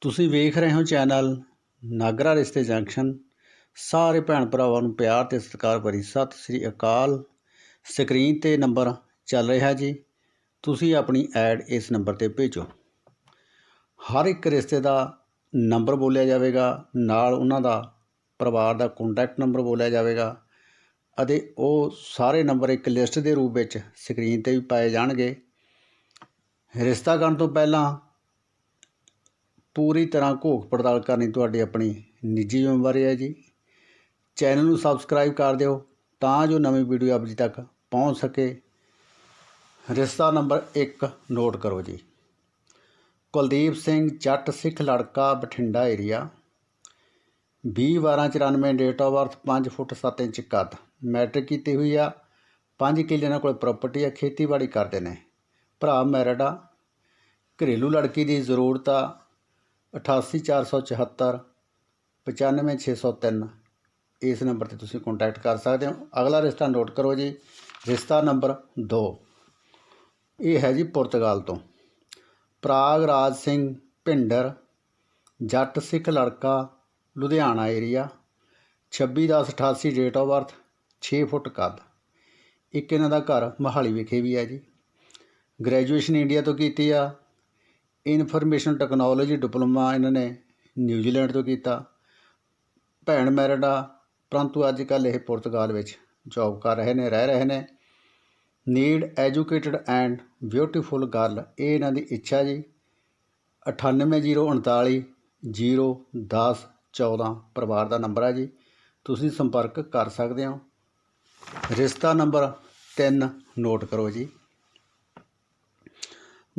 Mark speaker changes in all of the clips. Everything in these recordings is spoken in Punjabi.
Speaker 1: ਤੁਸੀਂ ਵੇਖ ਰਹੇ ਹੋ ਚੈਨਲ ਨਾਗਰਾ ਰਿਸ਼ਤੇ ਜੰਕਸ਼ਨ। ਸਾਰੇ ਭੈਣ ਭਰਾਵਾਂ ਨੂੰ ਪਿਆਰ ਤੇ ਸਤਿਕਾਰ ਭਰੀ ਸਤਿ ਸ੍ਰੀ ਅਕਾਲ। ਸਕਰੀਨ ਤੇ ਨੰਬਰ ਚੱਲ ਰਿਹਾ ਜੀ। ਤੁਸੀਂ ਆਪਣੀ ਐਡ ਇਸ ਨੰਬਰ ਤੇ ਭੇਜੋ। ਹਰ ਇੱਕ ਰਿਸ਼ਤੇ ਦਾ ਨੰਬਰ ਬੋਲਿਆ ਜਾਵੇਗਾ। ਨਾਲ ਉਹਨਾਂ ਦਾ ਪਰਿਵਾਰ ਦਾ ਕੰਟੈਕਟ ਨੰਬਰ ਬੋਲਿਆ ਜਾਵੇਗਾ। ਅਤੇ ਉਹ ਸਾਰੇ ਨੰਬਰ ਇੱਕ ਲਿਸਟ ਦੇ ਰੂਪ ਵਿੱਚ ਸਕਰੀਨ ਤੇ ਵੀ ਪਾਏ ਜਾਣਗੇ। ਰਿਸ਼ਤਾ ਕਰਨ ਤੋਂ ਪਹਿਲਾਂ ਪੂਰੀ ਤਰ੍ਹਾਂ ਘੋਖ ਪੜਤਾਲ ਕਰਨੀ ਤੁਹਾਡੀ ਆਪਣੀ ਨਿੱਜੀ ਜ਼ਿੰਮੇਵਾਰੀ ਹੈ ਜੀ। ਚੈਨਲ ਨੂੰ ਸਬਸਕ੍ਰਾਈਬ ਕਰ ਦਿਓ ਤਾਂ ਜੋ ਨਵੀਂ ਵੀਡੀਓ ਆਪ ਜੀ ਤੱਕ ਪਹੁੰਚ ਸਕੇ। ਰਿਸ਼ਤਾ ਨੰਬਰ 1 ਨੋਟ ਕਰੋ ਜੀ। ਕੁਲਦੀਪ ਸਿੰਘ, ਜੱਟ ਸਿੱਖ ਲੜਕਾ, Bathinda area 20 12 94 date of birth 5 foot 7 inch ਕੱਦ। ਮੈਟ੍ਰਿਕ ਕੀਤੀ ਹੋਈ ਆ। 5 ਕਿੱਲੇ ਨਾਲ ਕੋਲ ਪ੍ਰਾਪਰਟੀ ਆ। ਖੇਤੀਬਾੜੀ ਕਰਦੇ ਨੇ। ਭਰਾ ਮੈਰਿਡ ਆ। ਘਰੇਲੂ ਲੜਕੀ ਦੀ ਜ਼ਰੂਰਤ ਆ। 88474 95603 ਇਸ ਨੰਬਰ ਤੇ ਤੁਸੀਂ ਕੰਟੈਕਟ ਕਰ ਸਕਦੇ ਹੋ। ਅਗਲਾ ਰਿਸ਼ਤਾ ਨੋਟ ਕਰੋ ਜੀ। ਰਿਸ਼ਤਾ ਨੰਬਰ 2 ਇਹ ਹੈ ਜੀ ਪੁਰਤਗਾਲ ਤੋਂ। ਪ੍ਰਾਗ ਰਾਜ ਸਿੰਘ ਭਿੰਡਰ, ਜੱਟ ਸਿੱਖ ਲੜਕਾ, Ludhiana area 26/10/88 date of birth 6 foot ਕੱਦ। ਇੱਕ ਇਹਨਾਂ ਦਾ ਘਰ ਮਹਾਲੀ ਵਿਖੇ ਵੀ ਹੈ ਜੀ। ਗ੍ਰੈਜੂਏਸ਼ਨ ਇੰਡੀਆ ਤੋਂ ਕੀਤੀ ਆ। ਇਨਫੋਰਮੇਸ਼ਨ ਟੈਕਨੋਲੋਜੀ ਡਿਪਲੋਮਾ ਇਹਨਾਂ ਨੇ ਨਿਊਜ਼ੀਲੈਂਡ ਤੋਂ ਕੀਤਾ। ਭੈਣ ਮੈਰਿਡ ਆ ਪਰੰਤੂ ਅੱਜ ਕੱਲ੍ਹ ਇਹ ਪੁਰਤਗਾਲ ਵਿੱਚ ਜੌਬ ਕਰ ਰਹੇ ਨੇ, ਰਹਿ ਰਹੇ ਨੇ। Need educated and beautiful girl ਇਹ ਇਹਨਾਂ ਦੀ ਇੱਛਾ ਜੀ। 98039 010 14 ਪਰਿਵਾਰ ਦਾ ਨੰਬਰ ਹੈ ਜੀ। ਤੁਸੀਂ ਸੰਪਰਕ ਕਰ ਸਕਦੇ ਹੋ। ਰਿਸ਼ਤਾ ਨੰਬਰ 3 ਨੋਟ ਕਰੋ ਜੀ।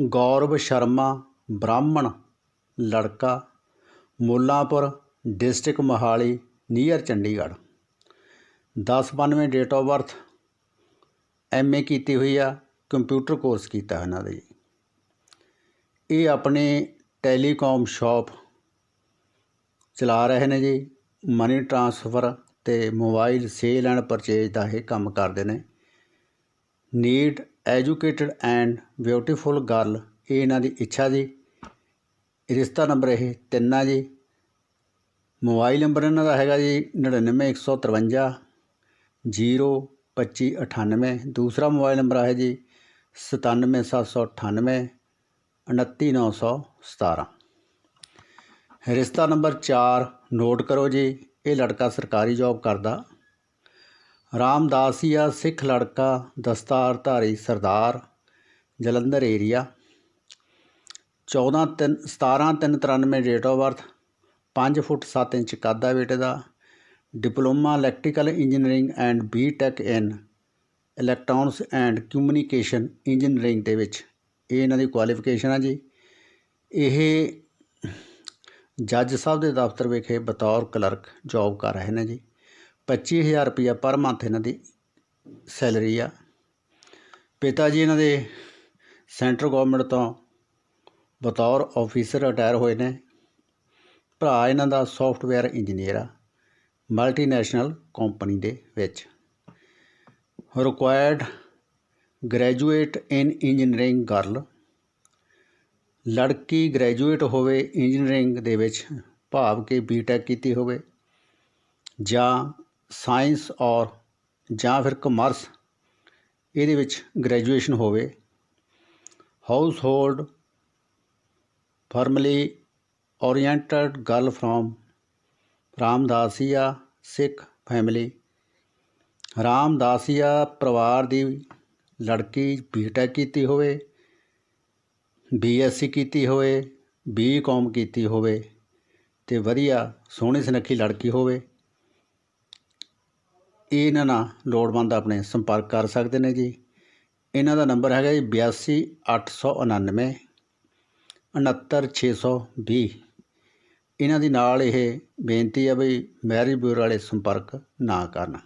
Speaker 1: ਗੌਰਵ ਸ਼ਰਮਾ ਬ੍ਰਾਹਮਣ, ਲੜਕਾ, Mullanpur, district Mohali, near Chandigarh. 1092 date of birth MA ਕੀਤੀ ਹੋਈ ਆ ਕੰਪਿਊਟਰ ਕੋਰਸ ਕੀਤਾ ਇਹਨਾਂ ਦਾ ਜੀ। ਇਹ ਆਪਣੇ ਟੈਲੀਕਾਮ ਸ਼ਾਪ ਚਲਾ ਰਹੇ ਨੇ ਜੀ ਮਨੀ ਟ੍ਰਾਂਸਫਰ ਤੇ ਮੋਬਾਈਲ ਸੇਲ ਐਂਡ ਪਰਚੇਜ ਦਾ ਇਹ ਕੰਮ ਕਰਦੇ ਨੇ। Need educated and beautiful girl ਇਹ ਇਹਨਾਂ ਦੀ ਇੱਛਾ ਜੀ। ਰਿਸ਼ਤਾ ਨੰਬਰ ਇਹ ਤਿੰਨ ਆ ਜੀ। ਮੋਬਾਈਲ ਨੰਬਰ ਇਹਨਾਂ ਦਾ ਹੈਗਾ ਜੀ 99153 02598 ਦੂਸਰਾ ਮੋਬਾਈਲ ਨੰਬਰ ਹੈ ਜੀ 97798 29917 ਰਿਸ਼ਤਾ ਨੰਬਰ 4 ਨੋਟ ਕਰੋ ਜੀ, ਇਹ ਲੜਕਾ ਸਰਕਾਰੀ ਜੌਬ ਕਰਦਾ। ਰਾਮਦਾਸੀਆ ਸਿੱਖ ਲੜਕਾ, ਦਸਤਾਰਧਾਰੀ ਸਰਦਾਰ, Jalandhar area 14 3 17 3 93 date of birth ਪੰਜ ਫੁੱਟ ਸੱਤ ਇੰਚ ਕੱਦ ਹੈ ਬੇਟੇ ਦਾ, diploma electrical engineering and B tech in electronics and communication engineering ਦੇ ਵਿੱਚ। ਇਹ ਇਹਨਾਂ ਦੀ ਕੁਆਲੀਫਿਕੇਸ਼ਨ ਆ ਜੀ। ਇਹ ਜੱਜ ਸਾਹਿਬ ਦੇ ਦਫ਼ਤਰ ਵਿਖੇ ਬਤੌਰ ਕਲਰਕ ਜੌਬ ਕਰ ਰਹੇ ਨੇ ਜੀ। 25000 ਰੁਪਇਆ ਪਰ ਮੰਥ ਇਹਨਾਂ ਦੀ ਸੈਲਰੀ ਆ। ਪਿਤਾ ਜੀ ਇਹਨਾਂ ਦੇ ਸੈਂਟਰ ਗਵਰਨਮੈਂਟ ਤੋਂ ਬਤੌਰ ਆਫੀਸਰ ਰਿਟਾਇਰ ਹੋਏ ਨੇ। ਭਰਾ ਇਹਨਾਂ ਦਾ ਸੌਫਟਵੇਅਰ ਇੰਜੀਨੀਅਰ ਆ ਮਲਟੀਨੈਸ਼ਨਲ ਕੰਪਨੀ ਦੇ ਵਿੱਚ। Required graduate in engineering girl ਲੜਕੀ ਗ੍ਰੈਜੂਏਟ ਹੋਵੇ ਇੰਜੀਨੀਅਰਿੰਗ ਦੇ ਵਿੱਚ, ਭਾਵ ਕਿ ਬੀਟੈਕ ਕੀਤੀ ਹੋਵੇ। ਜਾਂ ਸਾਇੰਸ ਔਰ ਜਾਂ ਫਿਰ ਕਮਰਸ ਇਹਦੇ ਵਿੱਚ ਗ੍ਰੈਜੂਏਸ਼ਨ ਹੋਵੇ। Household family oriented girl from Ramdasia Sikh family. Ramdasia ਪਰਿਵਾਰ ਦੀ ਲੜਕੀ ਬੀਟੈਕ ਕੀਤੀ ਹੋਵੇ ਬੀਐਸਸੀ ਕੀਤੀ ਹੋਵੇ ਬੀਕਾਮ ਕੀਤੀ ਹੋਵੇ ਤੇ ਵਧੀਆ ਸੋਹਣੀ ਸੁਨੱਖੀ ਲੜਕੀ ਹੋਵੇ, ਇਹਨਾਂ ਨਾਲ ਲੋੜਵੰਦ ਆਪਣੇ ਸੰਪਰਕ ਕਰ ਸਕਦੇ ਨੇ ਜੀ। ਇਹਨਾਂ ਦਾ ਨੰਬਰ ਹੈਗਾ ਜੀ 82899 69620 ਇਹਨਾਂ ਦੀ ਨਾਲ ਇਹ ਬੇਨਤੀ ਹੈ ਵੀ ਮੈਰਿਜ ਬਿਊਰੋ ਵਾਲੇ ਸੰਪਰਕ ਨਾ ਕਰਨ।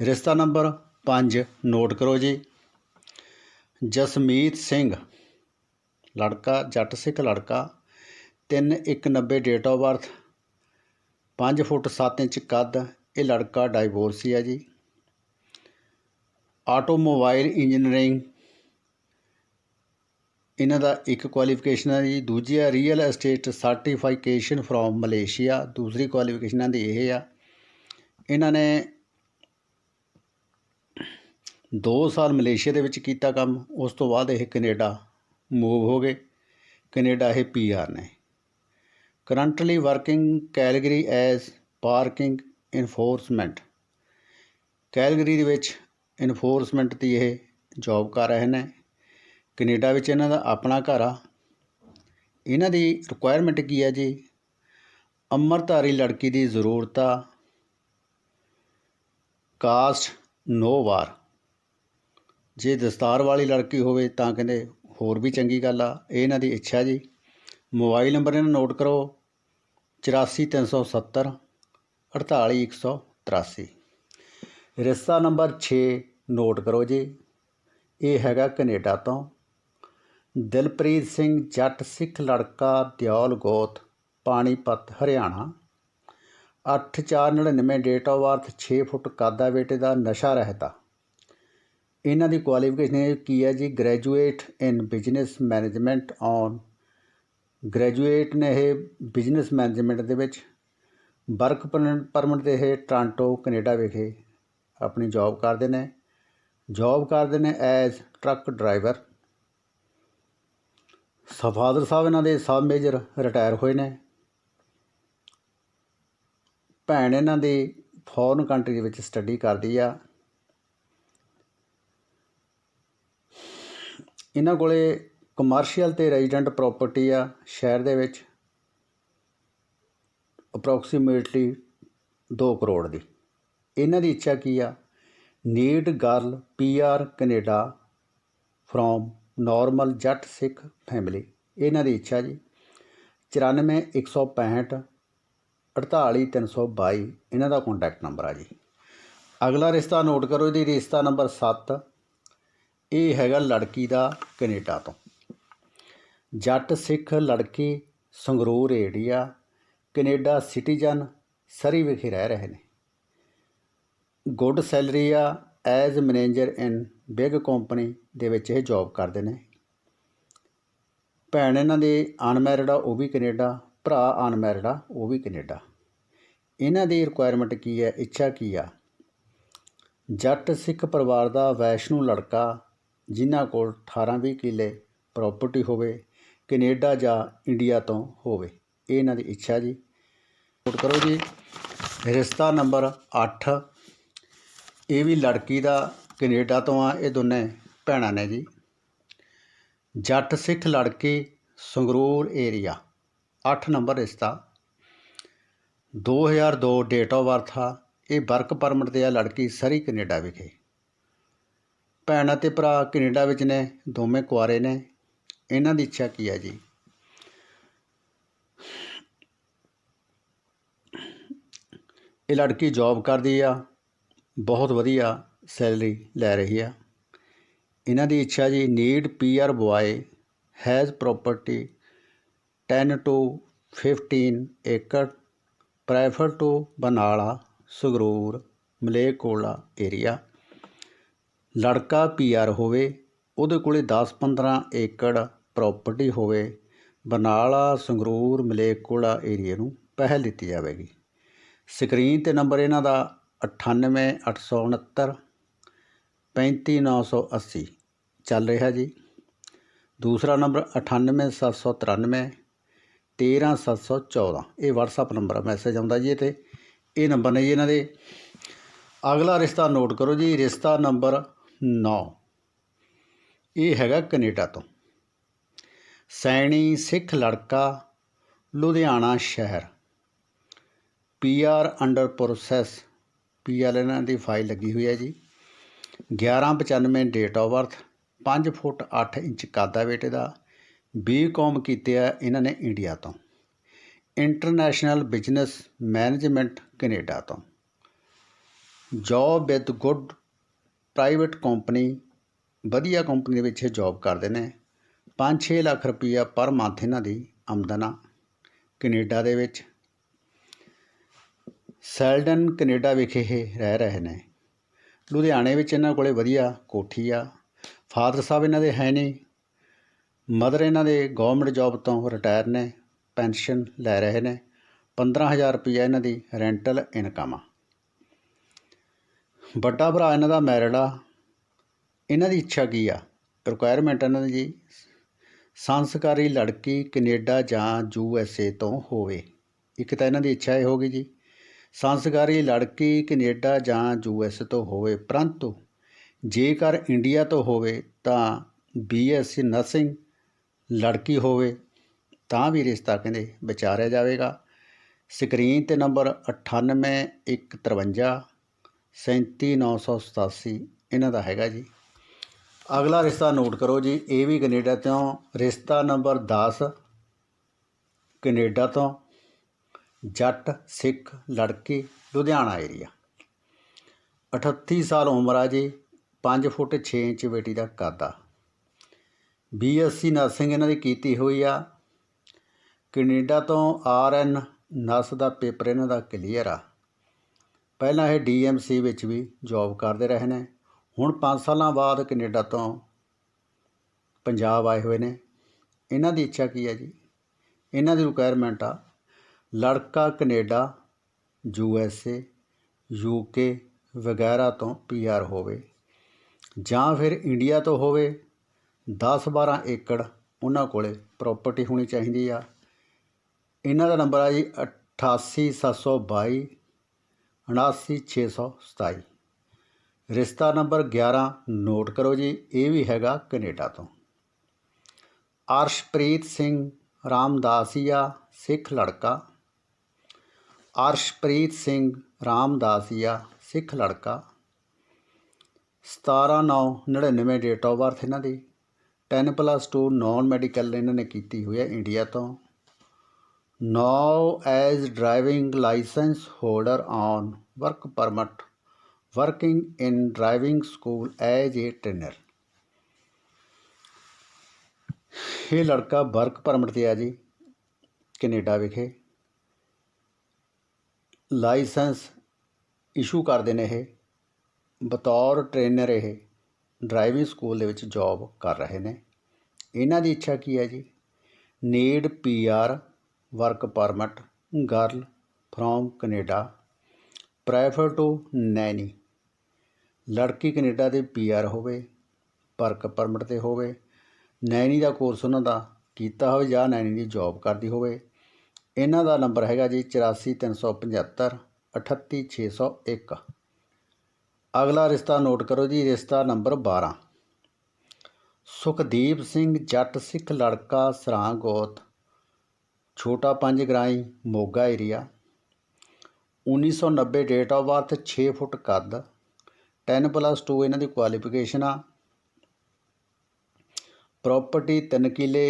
Speaker 1: ਰਿਸ਼ਤਾ ਨੰਬਰ 5 ਨੋਟ ਕਰੋ ਜੀ। ਜਸਮੀਤ ਸਿੰਘ, ਲੜਕਾ, ਜੱਟ ਸਿੱਖ ਲੜਕਾ 3190 date of birth 5 foot 7 inch ਕੱਦ, ਇਹ ਲੜਕਾ ਡਾਈਵੋਰਸੀ ਹੈ ਜੀ। ਆਟੋਮੋਬਾਈਲ ਇੰਜੀਨੀਅਰਿੰਗ ਇਹਨਾਂ ਦਾ ਇੱਕ ਕੁਆਲੀਫਿਕੇਸ਼ਨ ਹੈ ਜੀ, ਦੂਜੀ ਹੈ real estate certification from Malaysia, ਦੂਸਰੀ ਕੁਆਲੀਫਿਕੇਸ਼ਨਾਂ ਦੀ ਇਹ ਆ। ਇਹਨਾਂ ਨੇ 2 ਸਾਲ ਮਲੇਸ਼ੀਆ ਦੇ ਵਿੱਚ ਕੀਤਾ ਕੰਮ, ਉਸ ਤੋਂ ਬਾਅਦ ਇਹ ਕੈਨੇਡਾ ਮੂਵ ਹੋ ਗਏ। ਕੈਨੇਡਾ ਇਹ ਪੀਆਰ ਨੇ। Currently working Calgary as parking enforcement Calgary ਦੇ ਵਿੱਚ ਇਨਫੋਰਸਮੈਂਟ ਦੀ ਇਹ ਜੌਬ ਕਰ ਰਹੇ ਨੇ। ਕੈਨੇਡਾ ਵਿੱਚ ਇਹਨਾਂ ਦਾ ਆਪਣਾ ਘਰ ਆ। ਇਹਨਾਂ ਦੀ ਰਿਕੁਆਇਰਮੈਂਟ ਕੀ ਹੈ ਜੀ? ਅੰਮ੍ਰਿਤਧਾਰੀ ਲੜਕੀ ਦੀ ਜ਼ਰੂਰਤ ਆ। Caste no bar. ਜੇ ਦਸਤਾਰ ਵਾਲੀ ਲੜਕੀ ਹੋਵੇ ਤਾਂ ਕਹਿੰਦੇ ਹੋਰ ਵੀ ਚੰਗੀ ਗੱਲ ਆ। ਇਹ ਇਹਨਾਂ ਦੀ ਇੱਛਾ ਜੀ। ਮੋਬਾਈਲ ਨੰਬਰ ਇਹਨਾਂ ਨੋਟ ਕਰੋ। 84370 48183 ਰਿਸ਼ਤਾ ਨੰਬਰ 6 ਨੋਟ ਕਰੋ ਜੀ। ਇਹ ਹੈਗਾ ਕੈਨੇਡਾ ਤੋਂ। ਦਿਲਪ੍ਰੀਤ ਸਿੰਘ ਜੱਟ ਸਿੱਖ ਲੜਕਾ ਦਿਓਲ ਗੋਤ, Panipat, Haryana. 8499 date of birth 6 foot ਕਾਦਾ ਬੇਟੇ ਦਾ ਨਸ਼ਾ ਰਹਿਤਾ। ਇਹਨਾਂ ਦੀ ਕੁਆਲੀਫਿਕੇਸ਼ਨ ਕੀ ਹੈ ਜੀ? Graduate in business management on graduate ਨੇ ਇਹ ਬਿਜ਼ਨਸ ਮੈਨੇਜਮੈਂਟ ਦੇ ਵਿੱਚ ਵਰਕ ਪਰਮਿਟ ਤੇ ਇਹ ਟ੍ਰਾਂਟੋ ਕੈਨੇਡਾ ਵਿਖੇ ਆਪਣੀ ਜੌਬ ਕਰਦੇ ਨੇ। ਜੌਬ ਕਰਦੇ ਨੇ as truck driver Safdar Sahib ਇਹਨਾਂ ਦੇ ਸਬ ਮੇਜਰ ਰਿਟਾਇਰ ਹੋਏ ਨੇ। ਭੈਣ ਇਹਨਾਂ ਦੀ ਫੋਰਨ ਕੰਟਰੀ ਦੇ ਵਿੱਚ ਸਟੱਡੀ ਕਰਦੀ ਆ। ਇਹਨਾਂ ਕੋਲੇ ਕਮਰਸ਼ੀਅਲ ਤੇ ਰੈਜ਼ੀਡੈਂਟ ਪ੍ਰਾਪਰਟੀ ਆ ਸ਼ਹਿਰ ਦੇ ਵਿੱਚ। ਅਪਰੋਕਸੀਮੇਟਲੀ 2 ਕਰੋੜ ਦੀ। ਇਹਨਾਂ ਦੀ ਇੱਛਾ ਕੀ ਆ? Need girl PR Canada from normal Jatt Sikh family. ਇਹਨਾਂ ਦੀ ਇੱਛਾ ਜੀ 94 165 48322 ਇਹਨਾਂ ਦਾ ਕੰਟੈਕਟ ਨੰਬਰ ਆ ਜੀ। ਅਗਲਾ ਰਿਸ਼ਤਾ ਨੋਟ ਕਰੋ ਜੀ ਰਿਸ਼ਤਾ ਨੰਬਰ 7 ਇਹ ਹੈਗਾ ਲੜਕੀ ਦਾ ਕੈਨੇਡਾ ਤੋਂ। ਜੱਟ ਸਿੱਖ ਲੜਕੀ Sangrur area Canada citizen Surrey ਵਿਖੇ ਰਹਿ ਰਹੇ ਨੇ। ਗੁੱਡ ਸੈਲਰੀ ਆ as manager in big company ਦੇ ਵਿੱਚ ਇਹ ਜੌਬ ਕਰਦੇ ਨੇ। ਭੈਣ ਇਹਨਾਂ ਦੇ ਅਨਮੈਰਿਡ ਆ, ਉਹ ਵੀ ਕੈਨੇਡਾ, ਭਰਾ ਅਨਮੈਰਿਡ ਆ, ਉਹ ਵੀ ਕੈਨੇਡਾ। ਇਹਨਾਂ ਦੀ ਰਿਕੁਆਇਰਮੈਂਟ ਕੀ ਹੈ, ਇੱਛਾ ਕੀ ਆ? ਜੱਟ ਸਿੱਖ ਪਰਿਵਾਰ ਦਾ ਵੈਸ਼ਨੂ ਲੜਕਾ, ਜਿਨ੍ਹਾਂ ਕੋਲ 18-20 ਕਿੱਲੇ ਪ੍ਰਾਪਰਟੀ ਹੋਵੇ, ਕੈਨੇਡਾ ਜਾਂ ਇੰਡੀਆ ਤੋਂ ਹੋਵੇ। ਇਹ ਇਹਨਾਂ ਦੀ ਇੱਛਾ ਜੀ। ਨੋਟ ਕਰੋ ਜੀ, ਰਿਸ਼ਤਾ ਨੰਬਰ 8 ਇਹ ਵੀ ਲੜਕੀ ਦਾ ਕੈਨੇਡਾ ਤੋਂ ਆ, ਇਹ ਦੋਨੇ ਭੈਣਾਂ ਨੇ ਜੀ। ਜੱਟ ਸਿੱਖ ਲੜਕੀ, ਸੰਗਰੂਰ ਏਰੀਆ 8 ਨੰਬਰ ਰਿਸ਼ਤਾ। 2002 ਡੇਟ ਆਫ ਬਰਥ ਆ, ਇਹ ਵਰਕ ਪਰਮਿਟ ਤੇ ਆ ਲੜਕੀ ਸਰੀ ਕੈਨੇਡਾ ਵਿਖੇ। ਭੈਣ ਅਤੇ ਭਰਾ ਕੈਨੇਡਾ ਵਿੱਚ ਨੇ, ਦੋਵੇਂ ਕੁਆਰੇ ਨੇ। ਇਹਨਾਂ ਦੀ ਇੱਛਾ ਕੀ ਹੈ ਜੀ? ਇਹ ਲੜਕੀ ਜੌਬ ਕਰਦੀ ਆ, ਬਹੁਤ ਵਧੀਆ। ਸੈਲਰੀ ਲੈ ਰਹੀ ਆ। ਇਹਨਾਂ ਦੀ ਇੱਛਾ ਜੀ need PR boy, has property 10 to 15 ਏਕੜ, prefer to Barnala, Sangrur Malerkotla area. ਲੜਕਾ ਪੀਆਰ ਹੋਵੇ, ਉਹਦੇ ਕੋਲੇ 10-15 ਏਕੜ ਪ੍ਰਾਪਰਟੀ ਹੋਵੇ, ਬਨਾਲਾ, ਸੰਗਰੂਰ ਮਲੇਕੋਲਾ ਏਰੀਆ ਨੂੰ ਪਹਿਲ ਦਿੱਤੀ ਜਾਵੇਗੀ। ਸਕਰੀਨ ਤੇ ਨੰਬਰ ਇਹਨਾਂ ਦਾ 98869 35980 ਚੱਲ ਰਿਹਾ ਜੀ। ਦੂਸਰਾ ਨੰਬਰ 98793 13714 ਇਹ WhatsApp ਨੰਬਰ ਆ ਮੈਸੇਜ ਆਉਂਦਾ ਜੀ ਇਹ ਤੇ ਇਹ ਨੰਬਰ ਨੇ ਜੀ ਇਹਨਾਂ ਦੇ। ਅਗਲਾ ਰਿਸ਼ਤਾ ਨੋਟ ਕਰੋ ਜੀ, ਰਿਸ਼ਤਾ ਨੰਬਰ 9 ਇਹ ਹੈਗਾ ਕੈਨੇਡਾ ਤੋਂ। ਸੈਣੀ ਸਿੱਖ ਲੜਕਾ, ਲੁਧਿਆਣਾ ਸ਼ਹਿਰ। ਪੀਆਰ ਅੰਡਰ ਪ੍ਰੋਸੈਸ ਪੀਆਰ ਇਹਨਾਂ ਦੀ ਫਾਈਲ ਲੱਗੀ ਹੋਈ ਹੈ ਜੀ। 1195 date of birth 5 foot 8 inch ਕਾਦਾ ਬੇਟੇ ਦਾ, ਬੀਕਾਮ ਕੀਤੇ ਆ ਇਹਨਾਂ ਨੇ ਇੰਡੀਆ ਤੋਂ। ਇੰਟਰਨੈਸ਼ਨਲ ਬਿਜ਼ਨਸ ਮੈਨੇਜਮੈਂਟ ਕੈਨੇਡਾ ਤੋਂ। Job with good private company ਵਧੀਆ ਕੰਪਨੀ ਦੇ ਵਿੱਚ ਇਹ ਜੌਬ ਕਰਦੇ ਨੇ। 5-6 ਲੱਖ ਰੁਪਈਆ ਪਰ ਮੰਥ ਇਹਨਾਂ ਦੀ ਆਮਦਨ ਆ ਕੈਨੇਡਾ ਦੇ ਵਿੱਚ। ਸੈਲਡਨ ਕੈਨੇਡਾ ਵਿਖੇ ਇਹ ਰਹਿ ਰਹੇ ਨੇ। ਲੁਧਿਆਣੇ ਵਿੱਚ ਇਹਨਾਂ ਕੋਲੇ ਵਧੀਆ ਕੋਠੀ ਆ। ਫਾਦਰ ਸਾਹਿਬ ਇਹਨਾਂ ਦੇ ਹੈ ਨਹੀਂ। ਮਦਰ ਇਹਨਾਂ ਦੇ ਗਵਰਨਮੈਂਟ ਜੌਬ ਤੋਂ ਰਿਟਾਇਰ ਨੇ, ਪੈਨਸ਼ਨ ਲੈ ਰਹੇ ਨੇ। 15000 ਰੁਪਈਆ ਇਹਨਾਂ ਦੀ ਰੈਂਟਲ ਇਨਕਮ ਆ। ਵੱਡਾ ਭਰਾ ਇਹਨਾਂ ਦਾ ਮੈਰਿਡ ਆ। ਇਹਨਾਂ ਦੀ ਇੱਛਾ ਕੀ ਆ? ਰਿਕੁਆਇਰਮੈਂਟ ਇਹਨਾਂ ਦੀ ਜੀ, ਸੰਸਕਾਰੀ ਲੜਕੀ ਕੈਨੇਡਾ ਜਾਂ ਯੂ ਐਸ ਏ ਤੋਂ ਹੋਵੇ। ਇੱਕ ਤਾਂ ਇਹਨਾਂ ਦੀ ਇੱਛਾ ਇਹ ਹੋਗੀ ਜੀ। ਸੰਸਕਾਰੀ ਲੜਕੀ ਕੈਨੇਡਾ ਜਾਂ ਯੂ ਐਸ ਤੋਂ ਹੋਵੇ, ਪਰੰਤੂ ਜੇਕਰ ਇੰਡੀਆ ਤੋਂ ਹੋਵੇ ਤਾਂ ਬੀ ਐਸ ਸੀ ਨਰਸਿੰਗ ਲੜਕੀ ਹੋਵੇ, ਤਾਂ ਵੀ ਰਿਸ਼ਤਾ ਕਹਿੰਦੇ ਵਿਚਾਰਿਆ ਜਾਵੇਗਾ। ਸਕਰੀਨ ਤੇ ਨੰਬਰ 98153 37987 ਇਹਨਾਂ ਦਾ ਹੈਗਾ ਜੀ। ਅਗਲਾ ਰਿਸ਼ਤਾ ਨੋਟ ਕਰੋ ਜੀ, ਇਹ ਵੀ ਕੈਨੇਡਾ ਤੋਂ, ਰਿਸ਼ਤਾ ਨੰਬਰ 10 ਕੈਨੇਡਾ ਤੋਂ। ਜੱਟ, ਸਿੱਖ, ਲੜਕੀ, ਲੁਧਿਆਣਾ ਏਰੀਆ 38 ਸਾਲ ਉਮਰ ਆ ਜੀ 5 ਫੁੱਟ 6 ਇੰਚ ਬੇਟੀ ਦਾ ਕੱਦ ਆ ਬੀਐਸਸੀ ਨਰਸਿੰਗ ਇਹਨਾਂ ਦੀ ਕੀਤੀ ਹੋਈ ਆ। ਕੈਨੇਡਾ ਤੋਂ ਆਰਐਨ ਨਰਸ ਦਾ ਪੇਪਰ ਇਹਨਾਂ ਦਾ ਕਲੀਅਰ ਆ। ਪਹਿਲਾਂ ਇਹ ਡੀਐਮਸੀ ਵਿੱਚ ਵੀ ਜੌਬ ਕਰਦੇ ਰਹੇ ਨੇ। ਹੁਣ 5 ਸਾਲਾਂ ਬਾਅਦ ਕੈਨੇਡਾ ਤੋਂ ਪੰਜਾਬ ਆਏ ਹੋਏ ਨੇ। ਇਹਨਾਂ ਦੀ ਇੱਛਾ ਕੀ ਹੈ ਜੀ? ਇਹਨਾਂ ਦੀ ਰਿਕੁਆਇਰਮੈਂਟ ਆ ਲੜਕਾ Canada, U S A, U K ਵਗੈਰਾ ਤੋਂ ਪੀ ਆਰ ਹੋਵੇ ਜਾਂ ਫਿਰ ਇੰਡੀਆ ਤੋਂ ਹੋਵੇ 10-12 ਏਕੜ ਉਹਨਾਂ ਕੋਲੇ ਪ੍ਰਾਪਰਟੀ ਹੋਣੀ ਚਾਹੀਦੀ ਆ। ਇਹਨਾਂ ਦਾ ਨੰਬਰ ਆ ਜੀ 88722 79627 ਰਿਸ਼ਤਾ ਨੰਬਰ 11 ਨੋਟ ਕਰੋ ਜੀ, ਇਹ ਵੀ ਹੈਗਾ ਕੈਨੇਡਾ ਤੋਂ। ਅਰਸ਼ਪ੍ਰੀਤ ਸਿੰਘ ਰਾਮਦਾਸੀਆ ਸਿੱਖ ਲੜਕਾ। ਅਰਸ਼ਪ੍ਰੀਤ ਸਿੰਘ ਰਾਮਦਾਸੀਆ ਸਿੱਖ ਲੜਕਾ। 17/9/99 ਡੇਟ ਆਫ ਬਰਥ ਇਹਨਾਂ ਦੀ। 10 ਪਲੱਸ 2 ਨਾਨ ਮੈਡੀਕਲ ਇਹਨਾਂ ਨੇ ਕੀਤੀ ਹੋਈ ਹੈ ਇੰਡੀਆ ਤੋਂ। Now as driving licence holder on work permit working in driving school as a trainer ਇਹ ਲੜਕਾ ਵਰਕ ਪਰਮਿਟ ਤੇ ਆ ਜੀ, ਕੈਨੇਡਾ ਵਿਖੇ। ਲਾਇਸੈਂਸ ਇਸ਼ੂ ਕਰਦੇ ਨੇ ਇਹ। ਬਤੌਰ ਟ੍ਰੇਨਰ ਇਹ ਡਰਾਈਵਿੰਗ ਸਕੂਲ ਦੇ ਵਿੱਚ ਜੌਬ ਕਰ ਰਹੇ ਨੇ। ਇਹਨਾਂ ਦੀ ਇੱਛਾ ਕੀ ਹੈ ਜੀ? Need PR work permit, girl from Canada, prefer to nanny. ਲੜਕੀ ਕੈਨੇਡਾ ਦੇ ਪੀਆਰ ਹੋਵੇ, ਵਰਕ ਪਰਮਿਟ ਤੇ ਹੋਵੇ, ਨੈਨੀ ਦਾ ਕੋਰਸ ਉਹਨਾਂ ਦਾ ਕੀਤਾ ਹੋਵੇ ਜਾਂ ਨੈਨੀ ਦੀ ਜੌਬ ਕਰਦੀ ਹੋਵੇ। ਇਹਨਾਂ ਦਾ ਨੰਬਰ ਹੈਗਾ ਜੀ 84375 38601 ਅਗਲਾ ਰਿਸ਼ਤਾ ਨੋਟ ਕਰੋ ਜੀ, ਰਿਸ਼ਤਾ ਨੰਬਰ 12 ਸੁਖਦੀਪ ਸਿੰਘ ਜੱਟ ਸਿੱਖ ਲੜਕਾ, ਸਰਾਂ ਗੋਤ, ਛੋਟਾ ਪੰਜ ਗਰਾਈ, Moga area. 1990 date of birth 6 foot ਕੱਦ 10 ਪਲੱਸ 2 ਇਹਨਾਂ ਦੀ ਕੁਆਲੀਫਿਕੇਸ਼ਨ ਆ। ਪ੍ਰਾਪਰਟੀ 3 ਕਿੱਲੇ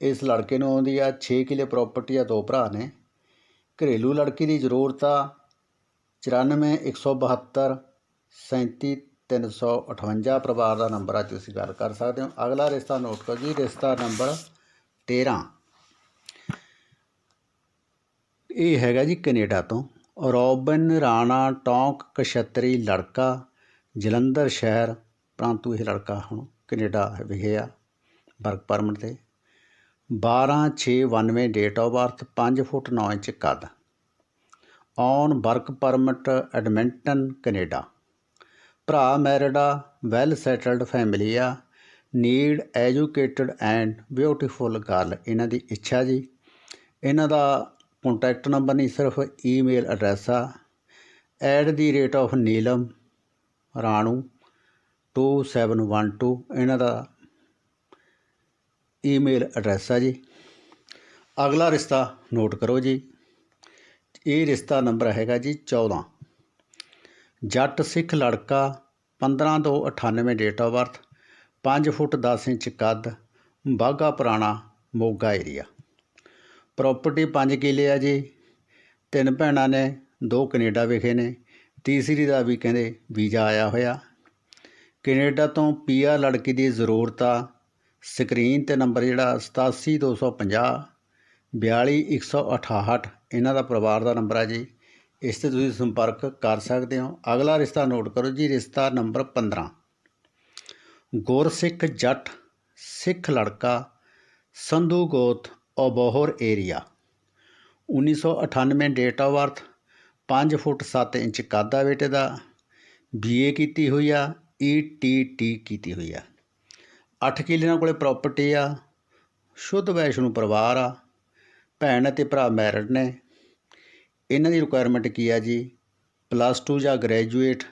Speaker 1: ਇਸ ਲੜਕੇ ਨੂੰ ਆਉਂਦੀ ਆ 6 ਕਿੱਲੇ ਪ੍ਰਾਪਰਟੀ ਆ ਦੋ ਭਰਾ ਨੇ। ਘਰੇਲੂ ਲੜਕੀ ਦੀ ਜ਼ਰੂਰਤ ਆ 94 172 37 358 ਪਰਿਵਾਰ ਦਾ ਨੰਬਰ ਆ ਤੁਸੀਂ ਗੱਲ ਕਰ ਸਕਦੇ ਹੋ। ਅਗਲਾ ਰਿਸ਼ਤਾ ਨੋਟ ਕਰੋ ਜੀ, ਰਿਸ਼ਤਾ ਨੰਬਰ 13 ਇਹ ਹੈਗਾ ਜੀ ਕੈਨੇਡਾ ਤੋਂ। ਰੋਬਨ ਰਾਣਾ ਟੌਂਕ ਕਸ਼ਤਰੀ ਲੜਕਾ, ਜਲੰਧਰ ਸ਼ਹਿਰ, ਪਰੰਤੂ ਇਹ ਲੜਕਾ ਹੁਣ ਕੈਨੇਡਾ ਵਿਖੇ ਆ ਵਰਕ ਪਰਮਿਟ ਤੇ। 12692 date of birth 5 foot 9 inch ਕੱਦ। On work permit Edmonton Canada ਭਰਾ ਮੈਰਿਡ ਆ ਵੈਲ ਸੈਟਲਡ ਫੈਮਿਲੀ ਆ। Need educated and beautiful girl ਇਹਨਾਂ ਦੀ ਇੱਛਾ ਜੀ। ਇਹਨਾਂ ਦਾ ਕੰਟੈਕਟ ਨੰਬਰ ਨਹੀਂ ਸਿਰਫ ਈਮੇਲ ਐਡਰੈਸ ਆ। At the rate of Neelam, Ranu 2712 ਇਹਨਾਂ ਦਾ ਈਮੇਲ ਐਡਰੈਸ ਆ ਜੀ। ਅਗਲਾ ਰਿਸ਼ਤਾ ਨੋਟ ਕਰੋ ਜੀ। ਇਹ ਰਿਸ਼ਤਾ ਨੰਬਰ ਹੈਗਾ ਜੀ 14 ਜੱਟ ਸਿੱਖ ਲੜਕਾ 15 ਤੋਂ 98 date of birth 5 foot 10 inch ਕੱਦ ਬਾਗਾ ਪੁਰਾਣਾ ਮੋਗਾ ਏਰੀਆ ਪ੍ਰਾਪਰਟੀ 5 ਕਿਲੇ ਆ ਜੀ। ਤਿੰਨ ਭੈਣਾਂ ਨੇ, ਦੋ ਕੈਨੇਡਾ ਵਿਖੇ ਨੇ। ਤੀਸਰੀ ਦਾ ਵੀ ਕਹਿੰਦੇ ਵੀਜ਼ਾ ਆਇਆ ਹੋਇਆ। ਕੈਨੇਡਾ ਤੋਂ ਪੀਆਰ ਲੜਕੀ ਦੀ ਜ਼ਰੂਰਤ ਆ। ਸਕਰੀਨ ਤੇ ਨੰਬਰ ਜਿਹੜਾ 87250 42168 ਇਹਨਾਂ ਦਾ ਪਰਿਵਾਰ ਦਾ ਨੰਬਰ ਆ ਜੀ। ਇਸ ਤੇ ਤੁਸੀਂ ਸੰਪਰਕ ਕਰ ਸਕਦੇ ਹੋ। ਅਗਲਾ ਰਿਸ਼ਤਾ ਨੋਟ ਕਰੋ ਜੀ, ਰਿਸ਼ਤਾ ਨੰਬਰ 15 ਗੁਰਸਿੱਖ ਜੱਟ, ਸਿੱਖ ਲੜਕਾ, ਸੰਧੂ ਗੋਤ, Abohar area. 1998 date of birth 5 foot 7 inch ਕੱਦ ਆ ਬੇਟੇ ਦਾ। ਬੀਏ ਕੀਤੀ ਹੋਈ ਆ ਈਟੀਟੀ ਕੀਤੀ ਹੋਈ ਆ। ਅੱਠ ਕਿੱਲੇ ਨਾਲ ਕੋਲੇ ਪ੍ਰਾਪਰਟੀ ਆ, ਸ਼ੁੱਧ ਵੈਸ਼ਨੂੰ ਪਰਿਵਾਰ ਆ, ਭੈਣ ਅਤੇ ਭਰਾ ਮੈਰਿਡ ਨੇ। ਇਹਨਾਂ ਦੀ ਰਿਕੁਆਇਰਮੈਂਟ ਕੀ ਆ ਜੀ? ਪਲੱਸ 2 ਜਾਂ ਗ੍ਰੈਜੂਏਟ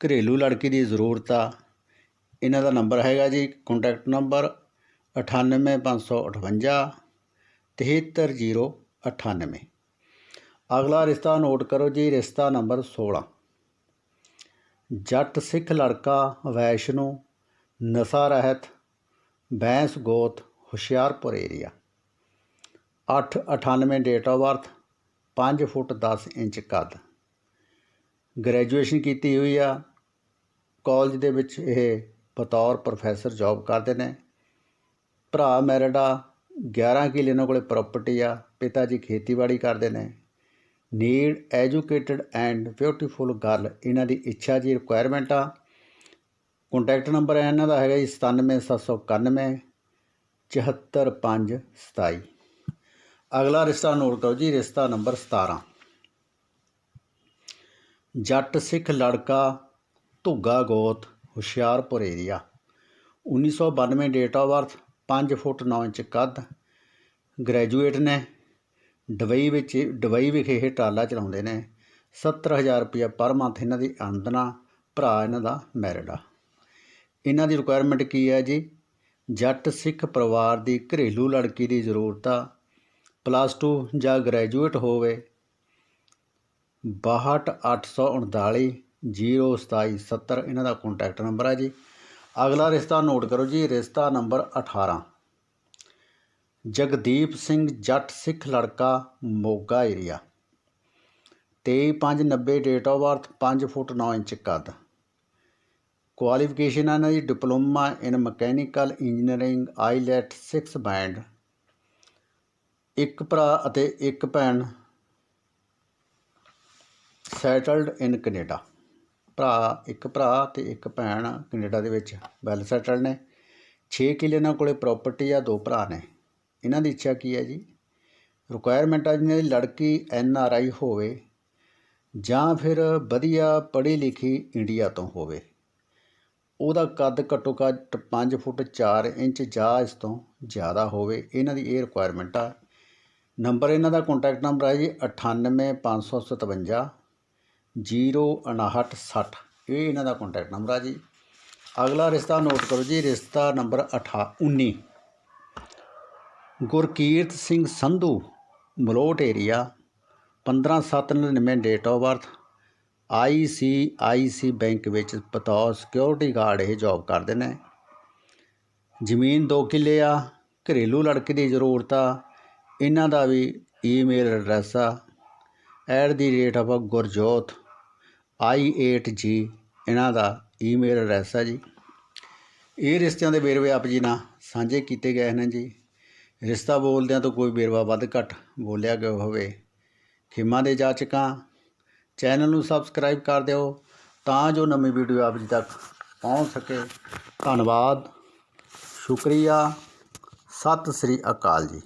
Speaker 1: ਘਰੇਲੂ ਲੜਕੀ ਦੀ ਜ਼ਰੂਰਤ ਆ। ਇਹਨਾਂ ਦਾ ਨੰਬਰ ਹੈਗਾ ਜੀ ਕੰਟੈਕਟ ਨੰਬਰ 98558 73098 ਅਗਲਾ ਰਿਸ਼ਤਾ ਨੋਟ ਕਰੋ ਜੀ, ਰਿਸ਼ਤਾ ਨੰਬਰ 16 ਜੱਟ ਸਿੱਖ ਲੜਕਾ ਵੈਸ਼ਨੂੰ ਨਸ਼ਾ ਰਹਿਤ, ਬੈਂਸ ਗੋਤ, Hoshiarpur area 898 date of birth 5 foot 10 inch ਕੱਦ। ਗ੍ਰੈਜੂਏਸ਼ਨ ਕੀਤੀ ਹੋਈ ਆ। ਕਾਲਜ ਦੇ ਵਿੱਚ ਇਹ ਬਤੌਰ ਪ੍ਰੋਫੈਸਰ ਜੌਬ ਕਰਦੇ ਨੇ। ਭਰਾ ਮੈਰਿਡ ਆ 11 ਕਿੱਲੇ ਇਹਨਾਂ ਕੋਲੇ ਪ੍ਰਾਪਰਟੀ ਆ। ਪਿਤਾ ਜੀ ਖੇਤੀਬਾੜੀ ਕਰਦੇ ਨੇ। Need educated and beautiful girl ਇਹਨਾਂ ਦੀ ਇੱਛਾ ਜੀ ਰਿਕੁਆਇਰਮੈਂਟ ਆ। ਕੰਟੈਕਟ ਨੰਬਰ ਹੈ ਇਹਨਾਂ ਦਾ ਹੈਗਾ ਜੀ 97791 74527 ਅਗਲਾ ਰਿਸ਼ਤਾ ਨੋਟ ਕਰੋ ਜੀ, ਰਿਸ਼ਤਾ ਨੰਬਰ 17 ਜੱਟ ਸਿੱਖ ਲੜਕਾ ਧੁੱਗਾ ਗੋਤ, Hoshiarpur area 1992 date of birth 5 foot 9 inch ਕੱਦ। ਗ੍ਰੈਜੂਏਟ ਨੇ ਦੁਬਈ ਵਿੱਚ ਦੁਬਈ ਵਿਖੇ ਇਹ ਟਰਾਲਾ ਚਲਾਉਂਦੇ ਨੇ। 70000 ਰੁਪਇਆ ਪਰ ਮੰਥ ਇਹਨਾਂ ਦੀ ਆਮਦਨਾ, ਭਰਾ ਇਹਨਾਂ ਦਾ ਮੈਰਿਡ ਆ। ਇਹਨਾਂ ਦੀ ਰਿਕੁਆਇਰਮੈਂਟ ਕੀ ਹੈ ਜੀ? ਜੱਟ, ਸਿੱਖ ਪਰਿਵਾਰ ਦੀ ਘਰੇਲੂ ਲੜਕੀ ਦੀ ਜ਼ਰੂਰਤ ਆ। ਪਲੱਸ 2 ਜਾਂ ਗ੍ਰੈਜੂਏਟ ਹੋਵੇ। 62839 02770 ਇਹਨਾਂ ਦਾ ਕੰਟੈਕਟ ਨੰਬਰ ਹੈ ਜੀ। ਅਗਲਾ ਰਿਸ਼ਤਾ ਨੋਟ ਕਰੋ ਜੀ, ਰਿਸ਼ਤਾ ਨੰਬਰ 18 ਜਗਦੀਪ ਸਿੰਘ ਜੱਟ, ਸਿੱਖ ਲੜਕਾ, Moga area 23/5/90 date of birth 5 foot 9 inch ਕੱਦ। ਕੁਆਲੀਫਿਕੇਸ਼ਨ ਹੈ ਨਾ ਜੀ diploma in mechanical engineering IELTS 6 band ਇੱਕ ਭਰਾ ਅਤੇ ਇੱਕ ਭੈਣ ਸੈਟਲਡ ਇਨ ਕੈਨੇਡਾ ਭਰਾ, ਇੱਕ ਭਰਾ ਤੇ ਇੱਕ ਭੈਣ ਕੈਨੇਡਾ ਦੇ ਵਿੱਚ ਵੈਲ ਸੈਟਲਡ ਨੇ। 6 ਕਿੱਲੇ ਇਹਨਾਂ ਕੋਲੇ ਪ੍ਰਾਪਰਟੀ ਆ, ਦੋ ਭਰਾ ਨੇ। ਇਹਨਾਂ ਦੀ ਇੱਛਾ ਕੀ ਹੈ ਜੀ? ਰਿਕੁਆਇਰਮੈਂਟ ਆ ਜਿਹਨਾਂ ਦੀ ਲੜਕੀ ਐਨ ਆਰ ਆਈ ਹੋਵੇ ਜਾਂ ਫਿਰ ਵਧੀਆ ਪੜ੍ਹੀ ਲਿਖੀ ਇੰਡੀਆ ਤੋਂ ਹੋਵੇ। ਉਹਦਾ ਕੱਦ ਘੱਟੋ ਘੱਟ 5 ਫੁੱਟ 4 ਇੰਚ ਜਾਂ ਇਸ ਤੋਂ ਜ਼ਿਆਦਾ ਹੋਵੇ, ਇਹਨਾਂ ਦੀ ਇਹ ਰਿਕੁਆਇਰਮੈਂਟ ਆ। ਨੰਬਰ ਇਹਨਾਂ ਦਾ ਕੰਟੈਕਟ ਨੰਬਰ ਹੈ ਜੀ 98557 05960 ਇਹ ਇਹਨਾਂ ਦਾ ਕੰਟੈਕਟ ਨੰਬਰ ਆ ਜੀ। ਅਗਲਾ ਰਿਸ਼ਤਾ ਨੋਟ ਕਰੋ ਜੀ, ਰਿਸ਼ਤਾ number 18 19 Gurkirat Singh Sandhu, Malot area 15799 date of birth ICICI bank ਵਿੱਚ ਬਤੌਰ ਸਿਕਿਉਰਿਟੀ ਗਾਰਡ ਇਹ ਜੌਬ ਕਰਦੇ ਨੇ। ਜ਼ਮੀਨ 2 ਕਿੱਲੇ ਆ, ਘਰੇਲੂ ਲੜਕੇ ਦੀ ਜ਼ਰੂਰਤ ਆ, ਇਹਨਾਂ ਦਾ ਵੀ ਈਮੇਲ ਐਡਰੈਸ ਆ। At the rate of Gurjot i8g ਇਹਨਾਂ ਦਾ ਈਮੇਲ ਐਡਰੈਸ ਆ ਜੀ। ਇਹ ਰਿਸ਼ਤਿਆਂ ਦੇ ਵੇਰਵੇ ਆਪ ਜੀ ਨਾਲ ਸਾਂਝੇ ਕੀਤੇ ਗਏ ਨੇ ਜੀ। ਰਿਸ਼ਤਾ ਬੋਲਦਿਆਂ ਤੋਂ ਕੋਈ ਵੇਰਵਾ ਵੱਧ ਘੱਟ ਬੋਲਿਆ ਗਿਆ ਹੋਵੇ। ਖਿਮਾ ਦੇ ਜਾਚਕਾਂ ਚੈਨਲ ਨੂੰ ਸਬਸਕ੍ਰਾਈਬ ਕਰ ਦਿਓ ਤਾਂ ਜੋ ਨਵੀਂ ਵੀਡੀਓ ਆਪ ਜੀ ਤੱਕ ਪਹੁੰਚ ਸਕੇ। ਧੰਨਵਾਦ। ਸ਼ੁਕਰੀਆ। ਸਤਿ ਸ੍ਰੀ ਅਕਾਲ ਜੀ।